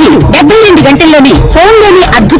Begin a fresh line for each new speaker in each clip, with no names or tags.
గురూజీ డెబ్బై రెండు గంటల్లోనే ఫోన్లోని అద్భుత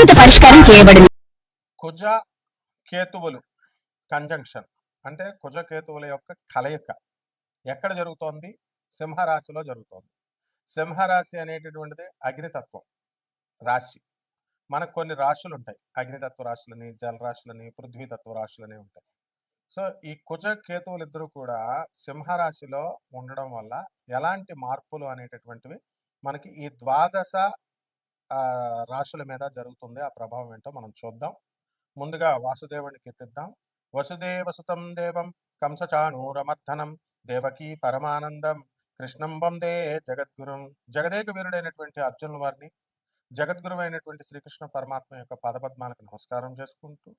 శాశ్వత పరిష్కారం చేయబడింది.
కుజ కేతువులు కంజంక్షన్ అంటే కుజ కేతువుల యొక్క కలయిక ఎక్కడ జరుగుతోంది? సింహరాశిలో జరుగుతోంది. సింహరాశి అనేటటువంటిది అగ్నితత్వం రాశి. మనకు కొన్ని రాశులు ఉంటాయి అగ్నితత్వ రాశులని జలరాశులని పృథ్వీతత్వ రాశులని ఉంటాయి. సో ఈ కుజ కేతువులు ఇద్దరు కూడా సింహరాశిలో ఉండడం వల్ల ఎలాంటి మార్పులు అనేటటువంటివి మనకి ఈ ద్వాదశ రాశుల మీద జరుగుతుంది ఆ ప్రభావం ఏంటో మనం చూద్దాం. ముందుగా వాసుదేవుని కీర్తిద్దాం. వసుదేవసుతం దేవం కంసచాణూరమర్ధనం దేవకీ పరమానందం కృష్ణం వందే జగద్గురుం జగదేక వీరుడైనటువంటి అర్జునుల వారిని జగద్గురువు అయినటువంటి శ్రీకృష్ణ పరమాత్మ యొక్క పదపద్మాలకు నమస్కారం చేసుకుంటూ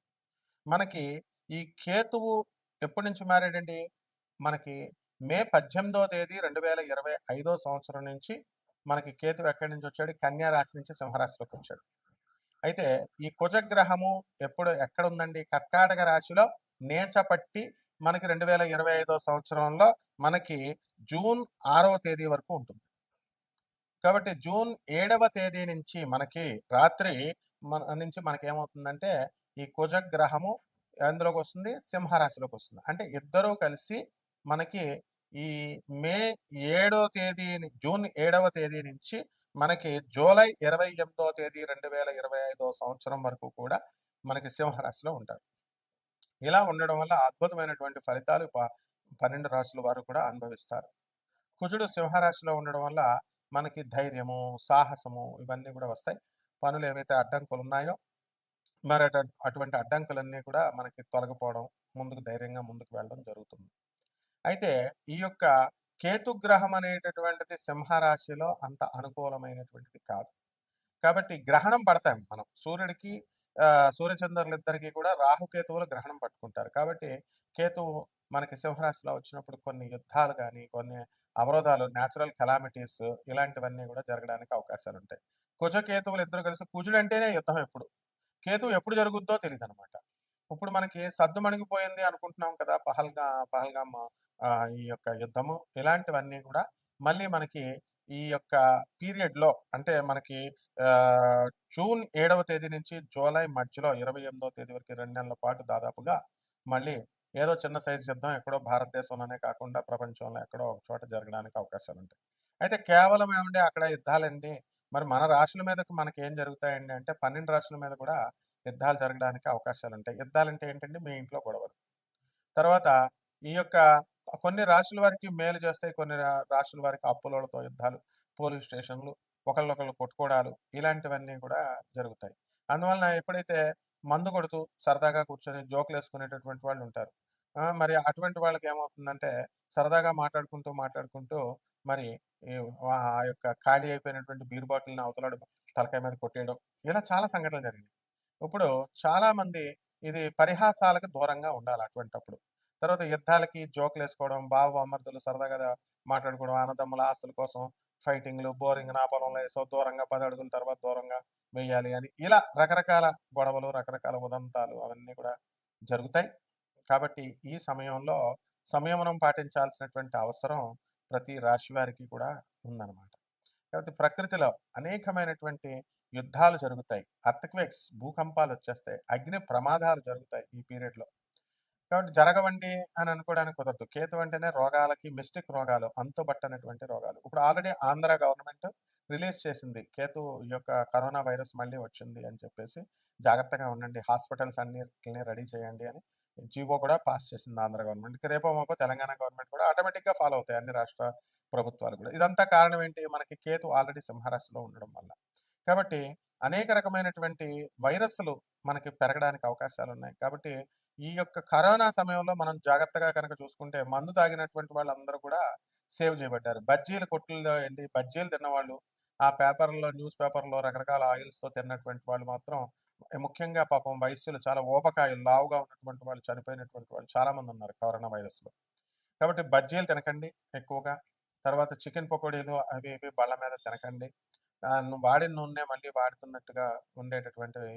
మనకి ఈ కేతువు ఎప్పటి నుంచి మారాడండి? మనకి మే పద్దెనిమిదో తేదీ రెండు వేల ఇరవై ఐదో సంవత్సరం నుంచి మనకి కేతు ఎక్కడి నుంచి వచ్చాడు? కన్యా రాశి నుంచి సింహరాశిలోకి వచ్చాడు. అయితే ఈ కుజగ్రహము ఎప్పుడు ఎక్కడ ఉందండి? కర్కాటక రాశిలో నేచపట్టి మనకి రెండు వేల ఇరవై ఐదో సంవత్సరంలో మనకి జూన్ ఆరవ తేదీ వరకు ఉంటుంది. కాబట్టి జూన్ ఏడవ తేదీ నుంచి మనకి రాత్రి మన నుంచి మనకి ఏమవుతుందంటే ఈ కుజగ్రహము ఎందులోకి వస్తుంది సింహరాశిలోకి వస్తుంది. అంటే ఇద్దరూ కలిసి మనకి ఈ మే ఏడో తేదీ జూన్ ఏడవ తేదీ నుంచి మనకి జూలై ఇరవై ఎనిమిదో తేదీ రెండు వేల ఇరవై ఐదో సంవత్సరం వరకు కూడా మనకి సింహరాశిలో ఉంటారు. ఇలా ఉండడం వల్ల అద్భుతమైనటువంటి ఫలితాలు ప- పన్నెండు రాశుల వారు కూడా అనుభవిస్తారు. కుజుడు సింహరాశిలో ఉండడం వల్ల మనకి ధైర్యము సాహసము ఇవన్నీ కూడా వస్తాయి. పనులు ఏవైతే అడ్డంకులు ఉన్నాయో మరి అటువంటి అడ్డంకులన్నీ కూడా మనకి తొలగిపోవడం ముందుకు ధైర్యంగా ముందుకు వెళ్ళడం జరుగుతుంది. అయితే ఈ యొక్క కేతుగ్రహం అనేటటువంటిది సింహరాశిలో అంత అనుకూలమైనటువంటిది కాదు. కాబట్టి గ్రహణం పడతాం మనం. సూర్యుడికి ఆ, సూర్యచంద్రులిద్దరికీ కూడా రాహుకేతువులు గ్రహణం పట్టుకుంటారు. కాబట్టి కేతువు మనకి సింహరాశిలో వచ్చినప్పుడు కొన్ని యుద్ధాలు కానీ కొన్ని అవరోధాలు న్యాచురల్ కెలామిటీస్ ఇలాంటివన్నీ కూడా జరగడానికి అవకాశాలు ఉంటాయి కుజ కేతువులు ఇద్దరు కలిసి కుజుడు అంటేనే యుద్ధం ఎప్పుడు? కేతువు ఎప్పుడు జరుగుద్దో తెలియదు అనమాట ఇప్పుడు మనకి సద్దు మణిగిపోయింది అనుకుంటున్నాం కదా పహల్గా పహల్గామ్ ఈ యొక్క యుద్ధము ఇలాంటివన్నీ కూడా మళ్ళీ మనకి ఈ యొక్క పీరియడ్లో అంటే మనకి జూన్ ఏడవ తేదీ నుంచి జూలై మధ్యలో ఇరవై ఎనిమిదవ తేదీ వరకు రెండు నెలల పాటు దాదాపుగా మళ్ళీ ఏదో చిన్న సైజు యుద్ధం ఎక్కడో భారతదేశంలోనే కాకుండా ప్రపంచంలో ఎక్కడో ఒక చోట జరగడానికి అవకాశాలు ఉంటాయి అయితే కేవలం ఏమంటే అక్కడ యుద్ధాలండి? మరి మన రాశుల మీదకు మనకి ఏం జరుగుతాయండి అంటే పన్నెండు రాశుల మీద కూడా యుద్ధాలు జరగడానికి అవకాశాలు ఉంటాయి యుద్ధాలంటే ఏంటంటే మీ ఇంట్లో గొడవలు. తర్వాత ఈ యొక్క కొన్ని రాశుల వారికి మేలు చేస్తాయి కొన్ని రా- రాశుల వారికి అప్పులతో యుద్ధాలు పోలీస్ స్టేషన్లు ఒకళ్ళొకళ్ళు కొట్టుకోవడాలు ఇలాంటివన్నీ కూడా జరుగుతాయి. అందువలన ఎప్పుడైతే మందు కొడుతూ సరదాగా కూర్చొని జోకులు వేసుకునేటటువంటి వాళ్ళు ఉంటారు. మరి అటువంటి వాళ్ళకి ఏమవుతుందంటే సరదాగా మాట్లాడుకుంటూ మాట్లాడుకుంటూ మరి ఈ ఆ యొక్క ఖాళీ అయిపోయినటువంటి బీర్ బాటిల్ని అవతలాడు తలకాయ మీద కొట్టేయడం ఇలా చాలా సంఘటనలు జరిగినాయి. ఇప్పుడు చాలా మంది ఇది పరిహాసాలకు దూరంగా ఉండాలి అటువంటప్పుడు. తర్వాత యుద్ధాలకి జోకులు వేసుకోవడం బావ అమర్దులు సరదాగా మాట్లాడుకోవడం అన్నదమ్ముల ఆస్తుల కోసం ఫైటింగ్లు బోరింగ్ నా పొలంలో వేసో దూరంగా పది అడుగుల తర్వాత దూరంగా వేయాలి అని. ఇలా రకరకాల గొడవలు రకరకాల ఉదంతాలు అవన్నీ కూడా జరుగుతాయి. కాబట్టి ఈ సమయంలో సంయమనం పాటించాల్సినటువంటి అవసరం ప్రతి రాశి వారికి కూడా ఉందన్నమాట. కాబట్టి ప్రకృతిలో అనేకమైనటువంటి యుద్ధాలు జరుగుతాయి. అర్థక్వేక్స్ భూకంపాలు వచ్చేస్తాయి. అగ్ని ప్రమాదాలు జరుగుతాయి ఈ పీరియడ్లో. కాబట్టి జరగవండి అని అనుకోవడానికి కుదరదు. కేతు అంటేనే రోగాలకి మిస్టిక్ రోగాలు అంతుబట్టనటువంటి రోగాలు. ఇప్పుడు ఆల్రెడీ ఆంధ్ర గవర్నమెంట్ రిలీజ్ చేసింది. కేతు ఈ యొక్క కరోనా వైరస్ మళ్ళీ వచ్చింది అని చెప్పేసి జాగ్రత్తగా ఉండండి. హాస్పిటల్స్ అన్నిటిని రెడీ చేయండి అని జీవో కూడా పాస్ చేసింది ఆంధ్ర గవర్నమెంట్. రేపో మాకు తెలంగాణ గవర్నమెంట్ కూడా ఆటోమేటిక్గా ఫాలో అవుతాయి అన్ని రాష్ట్ర ప్రభుత్వాలు కూడా. ఇదంతా కారణం ఏంటి? మనకి కేతు ఆల్రెడీ సింహరాశిలో ఉండడం వల్ల. కాబట్టి అనేక రకమైనటువంటి వైరస్లు మనకి పెరగడానికి అవకాశాలు ఉన్నాయి. కాబట్టి ఈ యొక్క కరోనా సమయంలో మనం జాగ్రత్తగా కనుక చూసుకుంటే మందు తాగినటువంటి వాళ్ళందరూ కూడా సేవ్ చేయబడ్డారు బజ్జీలు కొట్టుల్లో వెళ్ళి బజ్జీలు తిన్నవాళ్ళు ఆ పేపర్‌లో న్యూస్ పేపర్‌లో రకరకాల ఆయిల్స్‌తో తిన్నటువంటి వాళ్ళు మాత్రం ముఖ్యంగా పాపం వయస్సులు చాలా ఊబకాయాలు లావుగా ఉన్నటువంటి వాళ్ళు చనిపోయినటువంటి వాళ్ళు చాలామంది ఉన్నారు కరోనా వైరస్‌లో. కాబట్టి బజ్జీలు తినకండి ఎక్కువగా. తర్వాత చికెన్ పకోడీలు అవి ఇవి బల్ల మీద తినకండి. వాడిన నూనె మళ్ళీ వాడుతున్నట్టుగా ఉండేటటువంటివి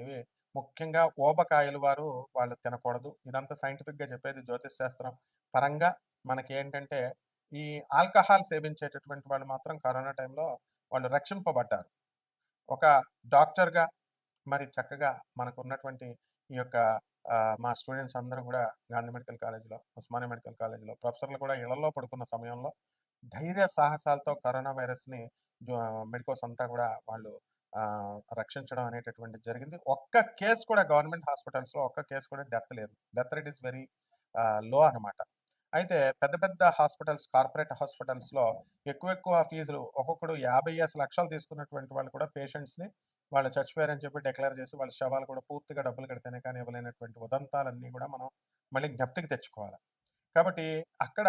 ముఖ్యంగా ఊబకాయలు వారు వాళ్ళు తినకూడదు. ఇదంతా సైంటిఫిక్‌గా చెప్పేది జ్యోతిష్ శాస్త్రం పరంగా మనకేంటంటే ఈ ఆల్కహాల్ సేవించేటటువంటి వాళ్ళు మాత్రం కరోనా టైంలో వాళ్ళు రక్షింపబడ్డారు. ఒక డాక్టర్‌గా మరి చక్కగా మనకున్నటువంటి ఈ యొక్క మా స్టూడెంట్స్ అందరూ కూడా గాంధీ మెడికల్ కాలేజ్‌లో, ఉస్మానియా మెడికల్ కాలేజీలో ప్రొఫెసర్‌లు కూడా ఇళ్ళలో పడుకున్న సమయంలో ధైర్య సాహసాలతో కరోనా వైరస్‌ని మెడికోస్ అంతా కూడా వాళ్ళు రక్షించడం అనేటటువంటి జరిగింది. ఒక్క కేస్ కూడా గవర్నమెంట్ హాస్పిటల్స్‌లో ఒక్క కేస్ కూడా డెత్ లేదు. Death rate is very low అనమాట. అయితే పెద్ద పెద్ద హాస్పిటల్స్ కార్పొరేట్ హాస్పిటల్స్‌లో ఎక్కువ ఎక్కువ ఫీజులు ఒక్కొక్కడు 50 లక్షలు తీసుకున్నటువంటి వాళ్ళు కూడా పేషెంట్స్‌ని వాళ్ళు చచ్చిపోయారని చెప్పి డిక్లేర్ చేసి వాళ్ళ శవాలు కూడా పూర్తిగా డబ్బులు కడితేనే కానీ ఇవ్వలేనటువంటి ఉదంతాలన్నీ కూడా మనం మళ్ళీ జ్ఞప్తికి తెచ్చుకోవాలి. కాబట్టి అక్కడ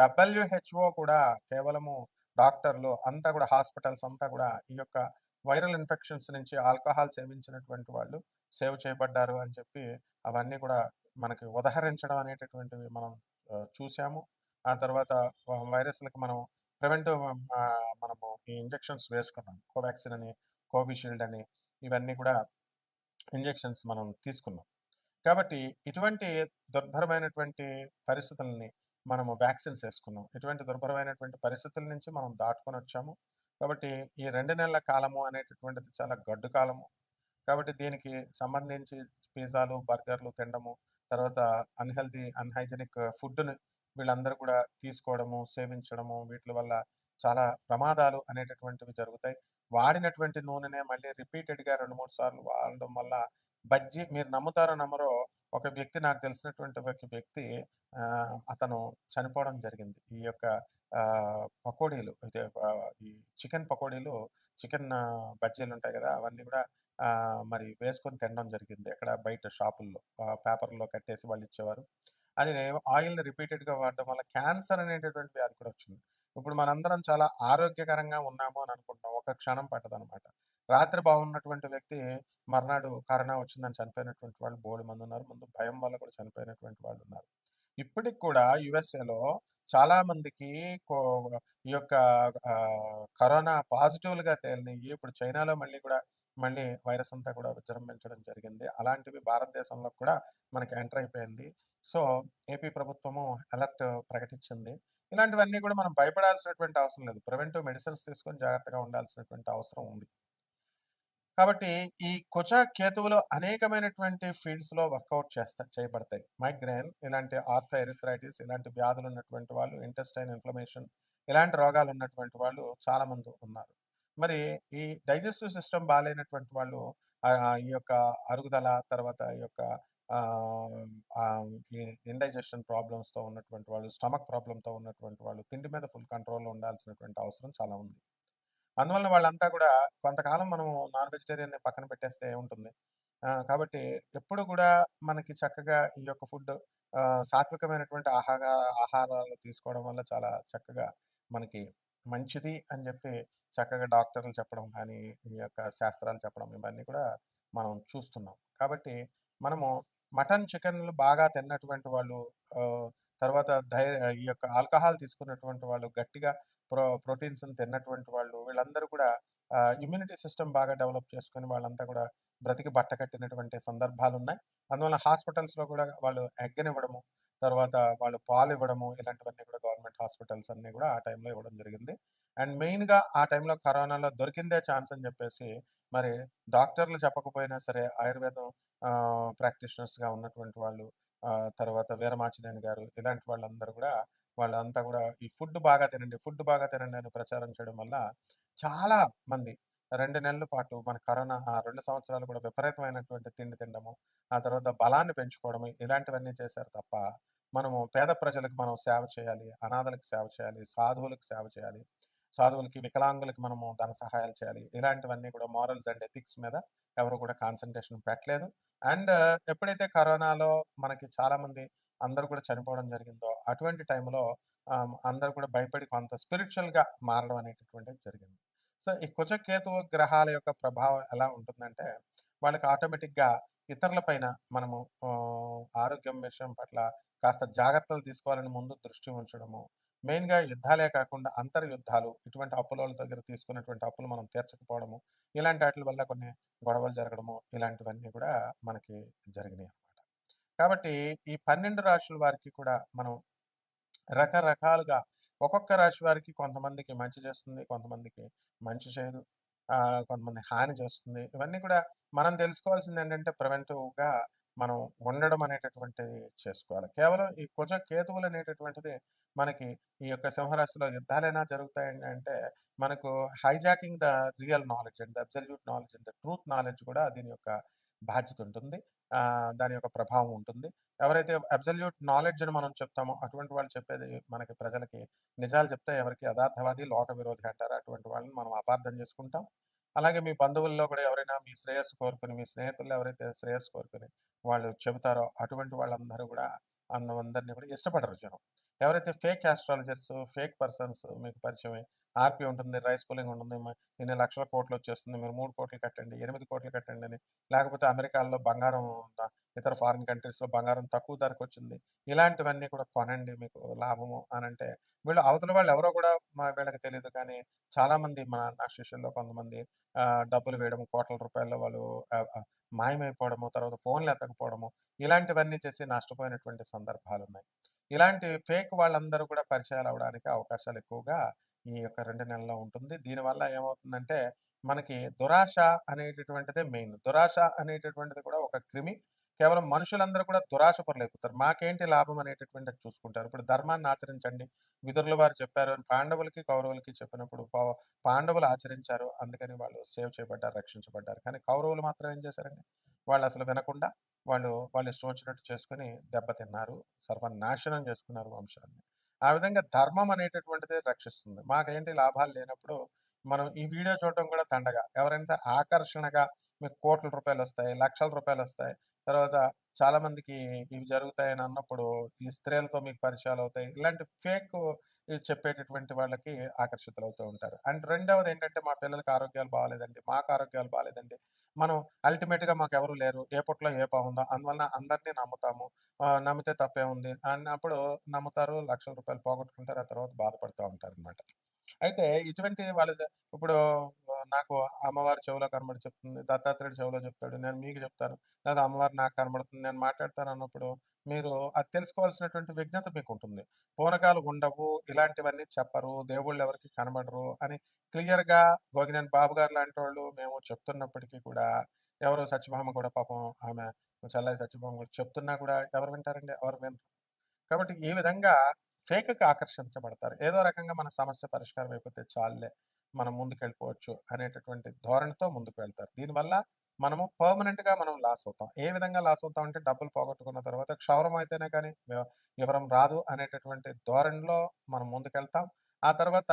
డబ్ల్యూహెచ్ఓ కూడా కేవలము డాక్టర్లు అంతా కూడా హాస్పిటల్స్ అంతా కూడా ఈ యొక్క వైరల్ ఇన్ఫెక్షన్స్ నుంచి ఆల్కహాల్ సేవించినటువంటి వాళ్ళు సేవ్ చేయబడ్డారు అని చెప్పి అవన్నీ కూడా మనకి ఉదహరించడం అనేటటువంటివి మనం చూసాము. ఆ తర్వాత వైరస్లకు మనం ప్రివెంటివ్ మనము ఈ ఇంజెక్షన్స్ వేసుకున్నాం. కోవాక్సిన్ అని, కోవిషీల్డ్ అని ఇవన్నీ కూడా ఇంజెక్షన్స్ మనం తీసుకున్నాం. కాబట్టి ఇటువంటి దుర్భరమైనటువంటి పరిస్థితుల్ని మనము వ్యాక్సిన్స్ వేసుకున్నాం ఇటువంటి దుర్భరమైనటువంటి పరిస్థితుల నుంచి మనం దాటుకొని వచ్చాము కాబట్టి ఈ రెండు నెలల కాలము అనేటటువంటిది చాలా గడ్డు కాలము. కాబట్టి దీనికి సంబంధించి పిజ్జాలు, బర్గర్‌లు తినడము, తర్వాత అన్‌హెల్తీ, అన్హైజెనిక్ ఫుడ్‌ని వీళ్ళందరూ కూడా తీసుకోవడము, సేవించడము వీటి వల్ల చాలా ప్రమాదాలు అనేటటువంటివి జరుగుతాయి. వాడినటువంటి నూనెనే మళ్ళీ రిపీటెడ్‌గా 2, 3 సార్లు వాడడం వల్ల బజ్జీ మీరు నమ్ముతారో నమ్మరో ఒక వ్యక్తి నాకు తెలిసినటువంటి ఒక వ్యక్తి అతను చనిపోవడం జరిగింది. ఈ యొక్క పకోడీలు అయితే ఈ చికెన్ పకోడీలు చికెన్ బజ్జీలు ఉంటాయి కదా అవన్నీ కూడా మరి వేసుకొని తినడం జరిగింది. ఎక్కడ బయట షాపుల్లో పేపర్‌లో కట్టేసి వాళ్ళు ఇచ్చేవారు అది ఆయిల్‌ని రిపీటెడ్‌గా వాడడం వల్ల క్యాన్సర్ అనేటటువంటి వ్యాధి కూడా వచ్చింది. ఇప్పుడు మనందరం చాలా ఆరోగ్యకరంగా ఉన్నాము అని అనుకుంటాం. ఒక క్షణం పట్టదనమాట. రాత్రి బాగున్నటువంటి వ్యక్తి మర్నాడు కరోనా వచ్చిందని చనిపోయినటువంటి వాళ్ళు బోలెడుమందున్నారు. ముందు భయం వల్ల కూడా చనిపోయినటువంటి వాళ్ళు ఉన్నారు ఇప్పటికి కూడా యూఎస్ఏలో చాలా మందికి కో ఈ యొక్క కరోనా పాజిటివ్‌లుగా తేలినాయి ఇప్పుడు చైనాలో మళ్ళీ కూడా మళ్ళీ వైరస్ అంతా కూడా విజృంభించడం జరిగింది. అలాంటివి భారతదేశంలో కూడా మనకి ఎంటర్ అయిపోయింది. సో, ఏపీ ప్రభుత్వము అలర్ట్ ప్రకటించింది. ఇలాంటివన్నీ కూడా మనం భయపడాల్సినటువంటి అవసరం లేదు. ప్రివెంటివ్ మెడిసిన్స్ తీసుకొని జాగ్రత్తగా ఉండాల్సినటువంటి అవసరం ఉంది. కాబట్టి ఈ కుజ, కేతువులు అనేకమైనటువంటి ఫీల్డ్స్‌లో వర్కౌట్ చేస్తా చేయబడతాయి. మైగ్రేన్ ఇలాంటి ఆర్థోఎరిథ్రైటిస్ ఇలాంటి వ్యాధులు ఉన్నటువంటి వాళ్ళు, ఇంటెస్టైన్ ఇన్‌ఫ్లమేషన్ ఇలాంటి రోగాలు ఉన్నటువంటి వాళ్ళు చాలామంది ఉన్నారు. మరి ఈ డైజెస్టివ్ సిస్టమ్ బాగాలేనటువంటి వాళ్ళు ఈ యొక్క అరుగుదల తర్వాత ఈ యొక్క ఈ ఇండైజెషన్ ప్రాబ్లమ్స్‌తో ఉన్నటువంటి వాళ్ళు, స్టమక్ ప్రాబ్లంతో ఉన్నటువంటి వాళ్ళు తిండి మీద ఫుల్ కంట్రోల్‌లో ఉండాల్సినటువంటి అవసరం చాలా ఉంది. అందువల్ల వాళ్ళంతా కూడా కొంతకాలం మనము నాన్ వెజిటేరియన్‌ని పక్కన పెట్టేస్తే ఉంటుంది కాబట్టి ఎప్పుడు కూడా మనకి చక్కగా ఈ యొక్క ఫుడ్ సాత్వికమైనటువంటి ఆహాగా ఆహారాలు తీసుకోవడం వల్ల చాలా చక్కగా మనకి మంచిది అని చెప్పి చక్కగా డాక్టర్లు చెప్పడం కానీ, ఈ యొక్క శాస్త్రాలు చెప్పడం ఇవన్నీ కూడా మనం చూస్తున్నాం. కాబట్టి మనము మటన్, చికెన్‌లు బాగా తిన్నటువంటి వాళ్ళు తర్వాత ధైర్య ఈ యొక్క ఆల్కహాల్ తీసుకున్నటువంటి వాళ్ళు, గట్టిగా ప్రో ప్రోటీన్స్‌ని తిన్నటువంటి వాళ్ళు వీళ్ళందరూ కూడా ఇమ్యూనిటీ సిస్టమ్ బాగా డెవలప్ చేసుకొని వాళ్ళంతా కూడా బ్రతికి బట్ట కట్టినటువంటి సందర్భాలు ఉన్నాయి అందువల్ల హాస్పిటల్స్‌లో కూడా వాళ్ళు ఎగ్గనివ్వడము, తర్వాత వాళ్ళు పాలు ఇవ్వడము ఇలాంటివన్నీ కూడా గవర్నమెంట్ హాస్పిటల్స్ అన్నీ కూడా ఆ టైంలో ఇవ్వడం జరిగింది. అండ్ మెయిన్‌గా ఆ టైంలో కరోనాలో దొరికిందే ఛాన్స్ అని చెప్పేసి మరి డాక్టర్లు చెప్పకపోయినా సరే ఆయుర్వేదం ప్రాక్టీషనర్స్‌గా ఉన్నటువంటి వాళ్ళు తర్వాత వీరమాచినేని గారు ఇలాంటి వాళ్ళందరూ కూడా వాళ్ళంతా కూడా ఈ ఫుడ్ బాగా తినండి, ఫుడ్ బాగా తినండి అని ప్రచారం చేయడం వల్ల చాలా మంది రెండు నెలల పాటు మన కరోనా ఆ రెండు సంవత్సరాలు కూడా విపరీతమైనటువంటి తిండి తినడము, ఆ తర్వాత బలాన్ని పెంచుకోవడము ఇలాంటివన్నీ చేశారు తప్ప, మనము పేద ప్రజలకు మనం సేవ చేయాలి, అనాథలకు సేవ చేయాలి, సాధువులకు సేవ చేయాలి, సాధువులకి, వికలాంగులకి మనము ధన సహాయాలు చేయాలి. ఇలాంటివన్నీ కూడా మోరల్స్ అండ్ ఎథిక్స్ మీద ఎవరు కూడా కాన్సన్ట్రేషన్ పెట్టలేదు. అండ్ ఎప్పుడైతే కరోనాలో మనకి చాలామంది అందరూ కూడా చనిపోవడం జరిగిందో అటువంటి టైంలో అందరూ కూడా భయపడి కొంత స్పిరిచువల్గా మారడం అనేటటువంటిది జరిగింది. సో ఈ కుచకేతు గ్రహాల యొక్క ప్రభావం ఎలా ఉంటుందంటే వాళ్ళకి ఆటోమేటిక్గా ఇతరుల పైన మనము ఆరోగ్యం విషయం పట్ల కాస్త జాగ్రత్తలు తీసుకోవాలని ముందు దృష్టి ఉంచడము మెయిన్గా యుద్ధాలే కాకుండా అంతర్ యుద్ధాలు ఇటువంటి అప్పుల వాళ్ళ దగ్గర తీసుకున్నటువంటి అప్పులు మనం తీర్చకపోవడము ఇలాంటి వాటి వల్ల కొన్ని గొడవలు జరగడము ఇలాంటివన్నీ కూడా మనకి జరిగినాయి కాబట్టి ఈ పన్నెండు రాశుల వారికి కూడా మనం రకరకాలుగా ఒక్కొక్క రాశి వారికి కొంతమందికి మంచి చేస్తుంది కొంతమందికి మంచి చేయదు కొంతమంది హాని చేస్తుంది. ఇవన్నీ కూడా మనం తెలుసుకోవాల్సింది ఏంటంటే ప్రివెంటివ్గా మనం ఉండడం అనేటటువంటిది చేసుకోవాలి. కేవలం ఈ కుజ కేతువులు అనేటటువంటిది మనకి ఈ యొక్క సింహరాశిలో యుద్ధాలైనా జరుగుతాయి అంటే మనకు hijacking the real knowledge and the absolute knowledge and the truth knowledge కూడా దీని యొక్క బాధ్యత ఉంటుంది. దాని యొక్క ప్రభావం ఉంటుంది. ఎవరైతే అబ్సల్యూట్ నాలెడ్జ్ అని మనం చెప్తామో అటువంటి వాళ్ళు చెప్పేది మనకి ప్రజలకి నిజాలు చెప్తే ఎవరికి యథార్థవాది లోక విరోధి అంటారు. అటువంటి వాళ్ళని మనం అపార్థం చేసుకుంటాం. అలాగే మీ బంధువుల్లో కూడా ఎవరైనా మీ శ్రేయస్సు కోరుకుని మీ స్నేహితులు ఎవరైతే శ్రేయస్సు కోరుకుని వాళ్ళు చెబుతారో అటువంటి వాళ్ళందరూ కూడా అందరినీ కూడా ఇష్టపడరు జనం. ఎవరైతే ఫేక్ ఆస్ట్రాలజర్స్ ఫేక్ పర్సన్స్ మీకు పరిచయం ఆర్పి ఉంటుంది రైస్ పులింగ్ ఉంటుంది ఎన్ని ఇన్ని లక్షల కోట్లు వచ్చేస్తుంది మీరు మూడు కోట్లు కట్టండి ఎనిమిది కోట్లు కట్టండి అని. లేకపోతే అమెరికాలో బంగారం ఇతర ఫారిన్ కంట్రీస్లో బంగారం తక్కువ ధరకు వచ్చింది. ఇలాంటివన్నీ కూడా కొనండి మీకు లాభము అని అంటే వీళ్ళు అవతల వాళ్ళు ఎవరో కూడా మా వీళ్ళకి తెలియదు కానీ చాలామంది మా నా శిష్యుల్లో కొంతమంది డబ్బులు వేయడం కోట్ల రూపాయల్లో వాళ్ళు మాయమైపోవడము తర్వాత ఫోన్లు ఎత్తకపోవడము ఇలాంటివన్నీ చేసి నష్టపోయినటువంటి సందర్భాలు ఉన్నాయి ఇలాంటి ఫేక్ వాళ్ళందరూ కూడా పరిచయాలు అవడానికి అవకాశాలు ఎక్కువగా ఈ యొక్క రెండు నెలల్లో ఉంటుంది. దీనివల్ల ఏమవుతుందంటే మనకి దురాశ అనేటటువంటిదే మెయిన్. దురాశ అనేటటువంటిది కూడా ఒక క్రిమి. కేవలం మనుషులందరూ కూడా దురాశ పరులైపోతారు. మాకేంటి లాభం అనేటటువంటిది చూసుకుంటారు. ఇప్పుడు ధర్మాన్ని ఆచరించండి. విదురుల వారు చెప్పారు అని పాండవులకి కౌరవులకి చెప్పినప్పుడు పా- పాండవులు ఆచరించారు. అందుకని వాళ్ళు సేవ్ చేయబడ్డారు రక్షించబడ్డారు. కానీ కౌరవులు మాత్రం ఏం చేశారండి? వాళ్ళు అసలు వినకుండా వాళ్ళు వాళ్ళు ఇష్టం వచ్చినట్టు చేసుకుని దెబ్బతిన్నారు. సర్వనాశనం చేసుకున్నారు వంశాన్ని. ఆ విధంగా ధర్మం అనేటటువంటిది రక్షిస్తుంది. మాకేంటి లాభాలు లేనప్పుడు మనం ఈ వీడియో చూడటం కూడా తండగా. ఎవరైనా ఆకర్షణగా మీకు కోట్ల రూపాయలు వస్తాయి లక్షల రూపాయలు వస్తాయి తర్వాత చాలా మందికి ఇవి జరుగుతాయని అన్నప్పుడు ఈ స్త్రీలతో మీకు పరిచయాలు అవుతాయి. ఇలాంటి ఫేక్ చెప్పేటటువంటి వాళ్ళకి ఆకర్షితులు అవుతూ ఉంటారు. అండ్ రెండవది ఏంటంటే మా పిల్లలకి ఆరోగ్యాలు బాగాలేదండి మాకు ఆరోగ్యాలు బాగాలేదండి. మనం అల్టిమేట్గా మాకు ఎవరు లేరు. ఏ పొట్లో ఏ బాగుందో అందువలన అందరినీ నమ్ముతాము. నమ్మితే తప్పే ఉంది అన్నప్పుడు నమ్ముతారు లక్షల రూపాయలు పోగొట్టుకుంటారు ఆ తర్వాత బాధపడుతూ ఉంటారు అనమాట అయితే ఇటువంటి వాళ్ళ ఇప్పుడు నాకు అమ్మవారి చెవిలో కనబడి చెప్తుంది దత్తాత్రేయుడు చెవిలో చెప్తాడు నేను మీకు చెప్తాను లేదా అమ్మవారు నాకు కనబడుతుంది నేను మాట్లాడతాను అన్నప్పుడు మీరు అది తెలుసుకోవాల్సినటువంటి విజ్ఞత మీకు ఉంటుంది పూనకాలు ఉండవు ఇలాంటివన్నీ చెప్పరు దేవుళ్ళు ఎవరికి కనబడరు అని క్లియర్గా గోగినేని బాబు గారు లాంటి వాళ్ళు మేము చెప్తున్నప్పటికీ కూడా ఎవరు సత్యభామ కూడా పాపం ఆమె చల్లారి సత్యభామ కూడా చెప్తున్నా కూడా ఎవరు వింటారండి? ఎవరు వినరు. కాబట్టి ఈ విధంగా ఫేక్కి ఆకర్షించబడతారు. ఏదో రకంగా మన సమస్య పరిష్కారం అయిపోతే చాలులే మనం ముందుకెళ్ళిపోవచ్చు అనేటటువంటి ధోరణితో ముందుకు వెళ్తారు దీనివల్ల మనము పర్మనెంట్గా మనం లాస్ అవుతాం. ఏ విధంగా లాస్ అవుతాం అంటే డబ్బులు పోగొట్టుకున్న తర్వాత క్షవరం అయితేనే కానీ వివరం రాదు అనేటటువంటి ధోరణిలో మనం ముందుకెళ్తాం. ఆ తర్వాత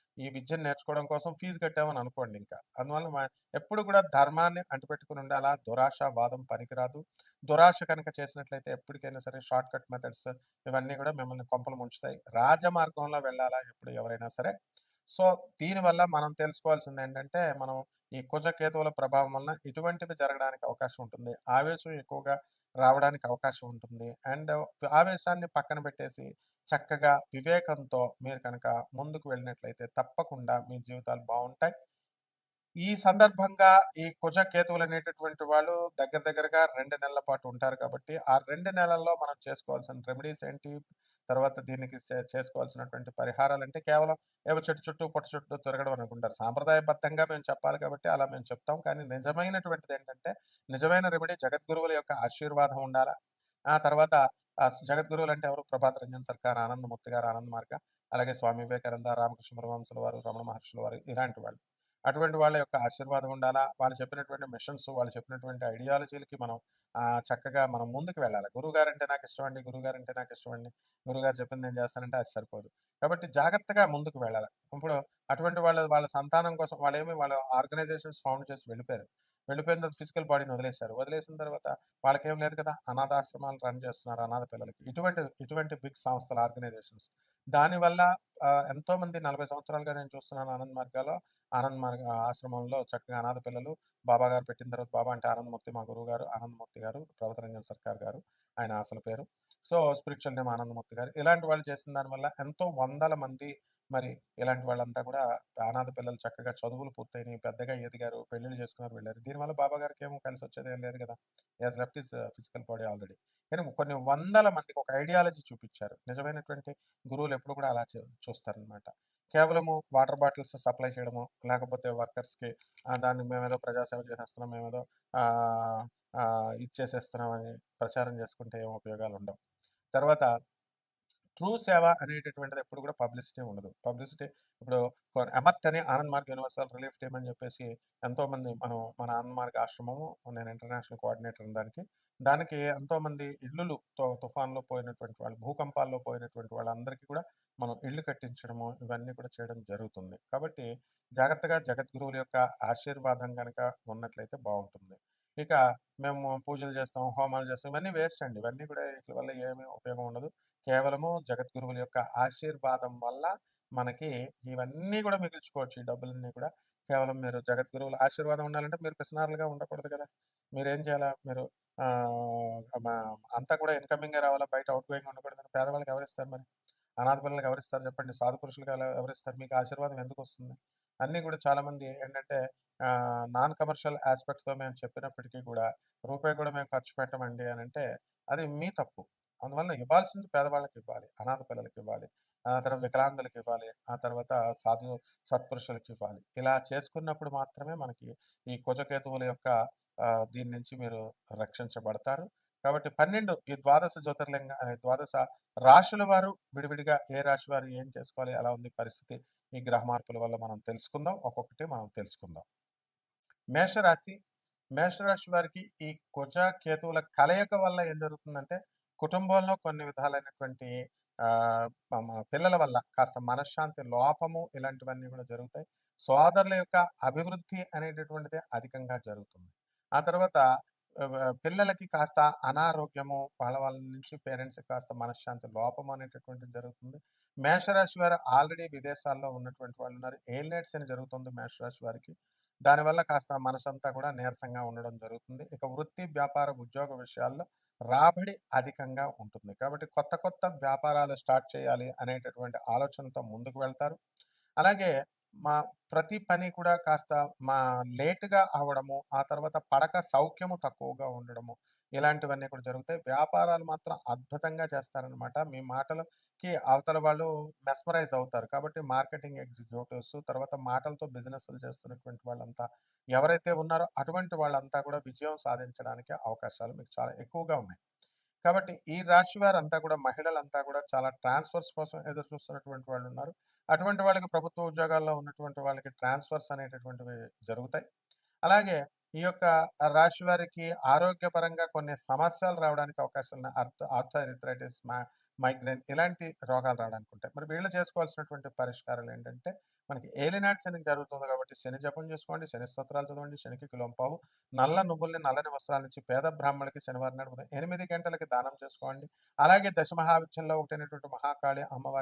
ఈ విద్యను నేర్చుకోవడం కోసం ఫీజు కట్టామని అనుకోండి ఇంకా. అందువల్ల మా- ఎప్పుడు కూడా ధర్మాన్ని అంటిపెట్టుకుని అలా దురాశ వాదం పనికిరాదు. దురాశ కనుక చేసినట్లయితే ఎప్పటికైనా సరే షార్ట్ కట్ మెథడ్స్ ఇవన్నీ కూడా మిమ్మల్ని కొంపలు ముంచుతాయి. రాజమార్గంలో వెళ్ళాలా ఎప్పుడు ఎవరైనా సరే. సో దీనివల్ల మనం తెలుసుకోవాల్సింది ఏంటంటే మనం ఈ కుజకేతువుల ప్రభావం వలన ఇటువంటివి జరగడానికి అవకాశం ఉంటుంది. ఆవేశం ఎక్కువగా రావడానికి అవకాశం ఉంటుంది. అండ్ ఆవేశాన్ని పక్కన పెట్టేసి చక్కగా వివేకంతో మీరు కనుక ముందుకు వెళ్ళినట్లయితే తప్పకుండా మీ జీవితాలు బాగుంటాయి. ఈ సందర్భంగా ఈ కుజ కేతువులు అనేటటువంటి వాళ్ళు దగ్గర దగ్గరగా రెండు నెలల పాటు ఉంటారు కాబట్టి ఆ రెండు నెలల్లో మనం చేసుకోవాల్సిన రెమెడీస్ ఏంటి? తర్వాత దీనికి చే- చేసుకోవాల్సినటువంటి పరిహారాలు అంటే కేవలం ఏవో చెట్టు చుట్టూ పొట్ట చుట్టూ తిరగడం అనుకుంటారు. సాంప్రదాయబద్ధంగా మేము చెప్పాలి కాబట్టి అలా మేము చెప్తాం. కానీ నిజమైనటువంటిది ఏంటంటే నిజమైన రెమెడీ జగద్గురువుల యొక్క ఆశీర్వాదం ఉండాలా? ఆ తర్వాత ఆ జగద్గురువులు అంటే ఎవరు? ప్రభాత్ రంజన్ సర్కార్ ఆనందమూర్తి గారు ఆనంద మార్గ అలాగే స్వామి వివేకానంద రామకృష్ణ పరమహంసుల వారు రమణ మహర్షుల వారు ఇలాంటి వాళ్ళు. అటువంటి వాళ్ళ యొక్క ఆశీర్వాదం ఉండాలా? వాళ్ళు చెప్పినటువంటి మిషన్స్ వాళ్ళు చెప్పినటువంటి ఐడియాలజీలకి మనం చక్కగా మనం ముందుకు వెళ్ళాలి. గురువుగారు అంటే నాకు ఇష్టం అండి గురువుగారు అంటే నాకు ఇష్టం అండి. గురువుగారు చెప్పింది నేను చేస్తానంటే అది సరిపోదు. కాబట్టి జాగ్రత్తగా ముందుకు వెళ్ళాలి. ఇప్పుడు అటువంటి వాళ్ళ వాళ్ళ సంతానం కోసం వాళ్ళు ఏమి వాళ్ళ ఆర్గనైజేషన్స్ ఫౌండ్ చేసి వెళ్ళిపోయారు. వెళ్ళిపోయిన తర్వాత ఫిజికల్ బాడీని వదిలేశారు. వదిలేసిన తర్వాత వాళ్ళకేం లేదు కదా? అనాథాశ్రమాలు రన్ చేస్తున్నారు అనాథ పిల్లలకి. ఇటువంటి ఇటువంటి బిగ్ సంస్థలు ఆర్గనైజేషన్స్ దానివల్ల ఎంతోమంది నలభై సంవత్సరాలుగా నేను చూస్తున్నాను ఆనంద్ మార్గాలో ఆనంద్ మార్గ ఆశ్రమంలో చక్కగా అనాథ పిల్లలు బాబా గారు పెట్టిన తర్వాత బాబా అంటే ఆనందమూర్తి మా గురువు గారు ఆనందమూర్తి గారు ప్రభుత్వ సర్కార్ గారు ఆయన అసలు పేరు. సో స్పిరిచువల్ నేమ్ ఆనందమూర్తి గారు. ఇలాంటి వాళ్ళు చేసిన దానివల్ల ఎంతో వందల మంది మరి ఇలాంటి వాళ్ళంతా కూడా అనాథ పిల్లలు చక్కగా చదువులు పూర్తయినాయి. పెద్దగా ఎదిగారు పెళ్ళిళ్ళు చేసుకున్నారు వెళ్ళారు. దీనివల్ల బాబా గారికి ఏమో కలిసి వచ్చేది ఏం లేదు కదా. As left is physical body already కానీ కొన్ని వందల మందికి ఒక ఐడియాలజీ చూపించారు. నిజమైనటువంటి గురువులు ఎప్పుడు కూడా అలా చూస్తారనమాట కేవలము వాటర్ బాటిల్స్ సప్లై చేయడము లేకపోతే వర్కర్స్కి దాన్ని మేమేదో ప్రజాసేవ చేసేస్తున్నాం మేమేదో ఇచ్చేసేస్తున్నామని ప్రచారం చేసుకుంటే ఏం ఉపయోగాలు ఉండవు తర్వాత ట్రూ సేవ అనేటటువంటిది ఎప్పుడు కూడా పబ్లిసిటీ ఉండదు. పబ్లిసిటీ ఇప్పుడు ఎమర్ట్ అని Anand Marg universal relief team అని చెప్పేసి ఎంతోమంది మనం మన ఆనంద్ మార్గ్ ఆశ్రమము నేను ఇంటర్నేషనల్ కోఆర్డినేటర్ దానికి దానికి ఎంతోమంది ఇళ్ళు ఇల్లులు తో- తుఫాన్లో పోయినటువంటి వాళ్ళు భూకంపాల్లో పోయినటువంటి వాళ్ళందరికీ కూడా మనం ఇల్లు కట్టించడము ఇవన్నీ కూడా చేయడం జరుగుతుంది. కాబట్టి జాగ్రత్తగా జగద్గురువుల యొక్క ఆశీర్వాదం కనుక ఉన్నట్లయితే బాగుంటుంది. ఇక మేము పూజలు చేస్తాం హోమాలు చేస్తాం ఇవన్నీ వేస్ట్ అండి. ఇవన్నీ కూడా వీటి వల్ల ఏమీ ఉపయోగం ఉండదు. కేవలము జగద్గురువుల యొక్క ఆశీర్వాదం వల్ల మనకి ఇవన్నీ కూడా మిగిల్చుకోవచ్చు ఈ డబ్బులన్నీ కూడా. కేవలం మీరు జగద్గురువుల ఆశీర్వాదం ఉండాలంటే మీరు పిసనారులుగా ఉండకూడదు కదా! మీరు ఏం చేయాలా? మీరు మా- అంతా కూడా ఇన్కమింగ్ రావాలా? బయట అవుట్ గోయింగ్ ఉండకూడదు పేదవాళ్ళకి ఎవరిస్తారు మరి? అనాథ పిల్లలకి ఎవరిస్తారు చెప్పండి? సాధు పురుషులకు ఎవరిస్తారు? మీకు ఆశీర్వాదం ఎందుకు వస్తుంది? అన్నీ కూడా చాలామంది ఏంటంటే నాన్ కమర్షియల్ ఆస్పెక్ట్తో మేము చెప్పినప్పటికీ కూడా రూపాయి కూడా మేము ఖర్చు పెట్టమండి అని అంటే అది మీ తప్పు. అందువల్ల ఇవ్వాల్సింది పేదవాళ్ళకి ఇవ్వాలి అనాథ పిల్లలకి ఇవ్వాలి ఆ తర్వాత వికలాంగులకు ఇవ్వాలి ఆ తర్వాత సాధు సత్పురుషులకి ఇవ్వాలి ఇలా చేసుకున్నప్పుడు మాత్రమే మనకి ఈ కుజకేతువుల యొక్క దీని నుంచి మీరు రక్షించబడతారు. కాబట్టి పన్నెండు ఈ ద్వాదశ జ్యోతిర్లింగ ద్వాదశ రాశుల వారు విడివిడిగా ఏ రాశి వారు ఏం చేసుకోవాలి ఎలా ఉంది పరిస్థితి ఈ గ్రహ మార్పుల వల్ల మనం తెలుసుకుందాం. ఒక్కొక్కటి మనం తెలుసుకుందాం. మేషరాశి మేషరాశి వారికి ఈ కుజ కేతువుల కలయిక వల్ల ఏం జరుగుతుందంటే కుటుంబంలో కొన్ని విధాలైనటువంటి పిల్లల వల్ల కాస్త మనశ్శాంతి లోపము ఇలాంటివన్నీ కూడా జరుగుతాయి. సోదరుల యొక్క అభివృద్ధి అనేటటువంటిది అధికంగా జరుగుతుంది. ఆ తర్వాత పిల్లలకి కాస్త అనారోగ్యము వాళ్ళ వాళ్ళ నుంచి పేరెంట్స్కి కాస్త మనశ్శాంతి లోపం అనేటటువంటిది జరుగుతుంది. మేషరాశి వారు ఆల్రెడీ విదేశాల్లో ఉన్నటువంటి వాళ్ళు ఉన్నారు. ఏలినట్స్ అని జరుగుతుంది మేషరాశి వారికి. దానివల్ల కాస్త మనసంతా కూడా నీరసంగా ఉండడం జరుగుతుంది. ఇక వృత్తి వ్యాపార ఉద్యోగ విషయాల్లో రాబడి అధికంగా ఉంటుంది. కాబట్టి కొత్త కొత్త వ్యాపారాలు స్టార్ట్ చేయాలి అనేటటువంటి ఆలోచనతో ముందుకు వెళ్తారు. అలాగే మా ప్రతి పని కూడా కాస్త మా లేటుగా అవడము ఆ తర్వాత పడక సౌఖ్యము తక్కువగా ఉండడము ఇలాంటివన్నీ కూడా జరుగుతాయి. వ్యాపారాలు మాత్రం అద్భుతంగా చేస్తారనమాట మీ మాటలు కి అవతల వాళ్ళు మెస్మరైజ్ అవుతారు. కాబట్టి మార్కెటింగ్ ఎగ్జిక్యూటివ్స్ తర్వాత మాటలతో బిజినెస్లు చేస్తున్నటువంటి వాళ్ళంతా ఎవరైతే ఉన్నారో అటువంటి వాళ్ళంతా కూడా విజయం సాధించడానికి అవకాశాలు మీకు చాలా ఎక్కువగా ఉన్నాయి. కాబట్టి ఈ రాశి వారంతా కూడా మహిళలంతా కూడా చాలా ట్రాన్స్ఫర్స్ కోసం ఎదురు చూస్తున్నటువంటి వాళ్ళు ఉన్నారు. అటువంటి వాళ్ళకి ప్రభుత్వ ఉద్యోగాల్లో ఉన్నటువంటి వాళ్ళకి ట్రాన్స్ఫర్స్ అనేటటువంటివి జరుగుతాయి. అలాగే ఈ యొక్క రాశి వారికి ఆరోగ్యపరంగా కొన్ని సమస్యలు రావడానికి అవకాశం ఉన్నాయి అర్థ ఆర్థరైటిస్ మైగ్రేన్ ఇలాంటి రోగాలు రావడానికి ఉంటాయి మరి వీళ్ళు చేసుకోవాల్సినటువంటి పరిష్కారాలు ఏంటంటే మనకి ఏలినాటి శనికి జరుగుతుంది కాబట్టి శని జపం చేసుకోండి శని స్తోత్రాలు చదవండి శనికి కిలోంపావు నల్ల నువ్వుల్ని నల్లని వస్త్రాల నుంచి పేద బ్రాహ్మణులకి శనివారం నాడు ఉదయం ఎనిమిది గంటలకి దానం చేసుకోండి. అలాగే దశ మహావిద్యంలో ఒకటైనటువంటి మహాకాళి అమ్మవారి